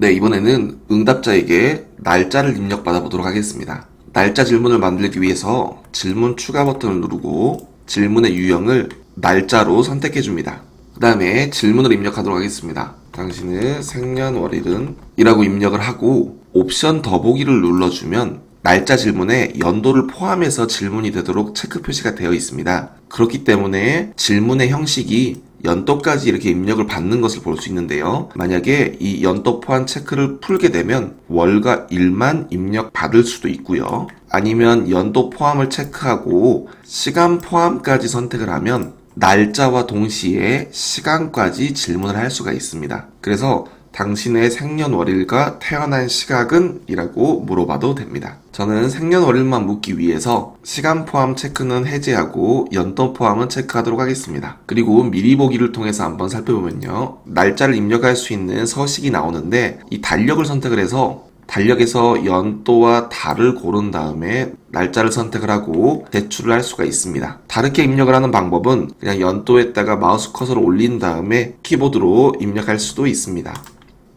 네, 이번에는 응답자에게 날짜를 입력받아 보도록 하겠습니다. 날짜 질문을 만들기 위해서 질문 추가 버튼을 누르고 질문의 유형을 날짜로 선택해 줍니다. 그 다음에 질문을 입력하도록 하겠습니다. 당신의 생년월일은 이라고 입력을 하고 옵션 더보기를 눌러주면 날짜 질문에 연도를 포함해서 질문이 되도록 체크 표시가 되어 있습니다. 그렇기 때문에 질문의 형식이 연도까지 이렇게 입력을 받는 것을 볼 수 있는데요. 만약에 이 연도 포함 체크를 풀게 되면 월과 일만 입력 받을 수도 있고요. 아니면 연도 포함을 체크하고 시간 포함까지 선택을 하면 날짜와 동시에 시간까지 질문을 할 수가 있습니다. 그래서 당신의 생년월일과 태어난 시각은? 이라고 물어봐도 됩니다. 저는 생년월일만 묻기 위해서 시간 포함 체크는 해제하고 연도 포함은 체크하도록 하겠습니다. 그리고 미리 보기를 통해서 한번 살펴보면요. 날짜를 입력할 수 있는 서식이 나오는데 이 달력을 선택을 해서 달력에서 연도와 달을 고른 다음에 날짜를 선택을 하고 제출을 할 수가 있습니다. 다르게 입력을 하는 방법은 그냥 연도에다가 마우스 커서를 올린 다음에 키보드로 입력할 수도 있습니다.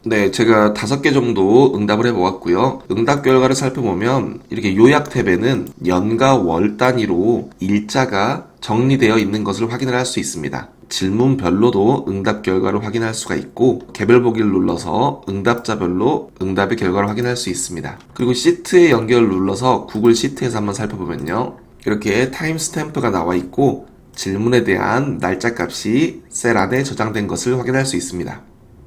네, 제가 다섯 개 정도 응답을 해보았고요. 응답 결과를 살펴보면 이렇게 요약 탭에는 연과 월 단위로 일자가 정리되어 있는 것을 확인을 할 수 있습니다. 질문별로도 응답 결과를 확인할 수가 있고 개별 보기를 눌러서 응답자별로 응답의 결과를 확인할 수 있습니다. 그리고 시트의 연결을 눌러서 구글 시트에서 한번 살펴보면요. 이렇게 타임 스탬프가 나와 있고 질문에 대한 날짜 값이 셀 안에 저장된 것을 확인할 수 있습니다.